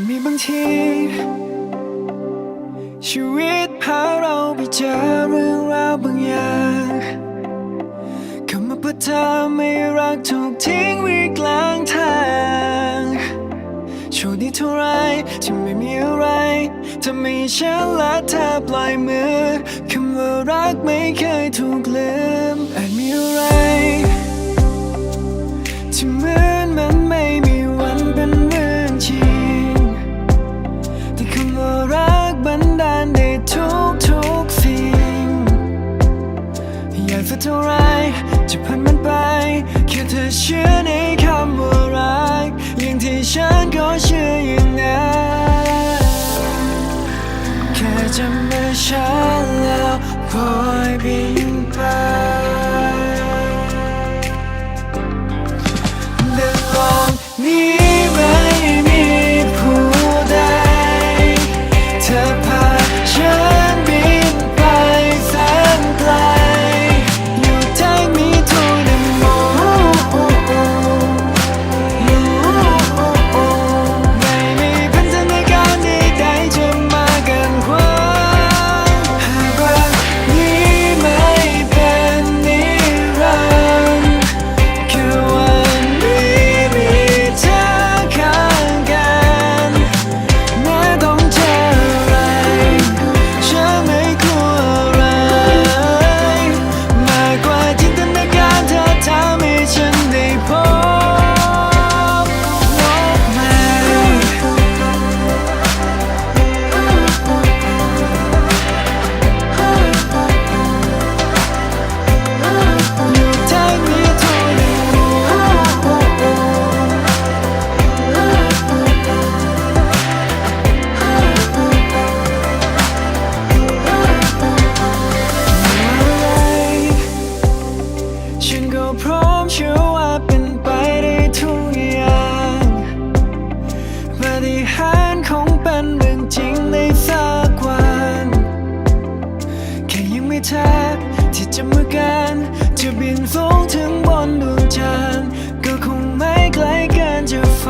จมีบางที ชีวิตพาเราไปเจอเรื่องราวบางอย่างคำว่าพระเธอไม่รักถูกทิ้งไว้กลางทางโชคดีเท่าไรที่ไม่มีอะไรทำให้ฉันและเธอปล่อยมือคำว่ารักไม่เคยถูกลืม อยากสักเท่าไรจะพันมันไป แค่เธอเชื่อในคำว่ารัก อย่างที่ฉันก็เชื่ออย่างนั้นแค่จะมาฉันแล้วคอยบิน ไม่แทบที่จะมือกันจะบินสูงถึงบนดวงจันทร์ก็คงไม่ไกลเกินจะฝัน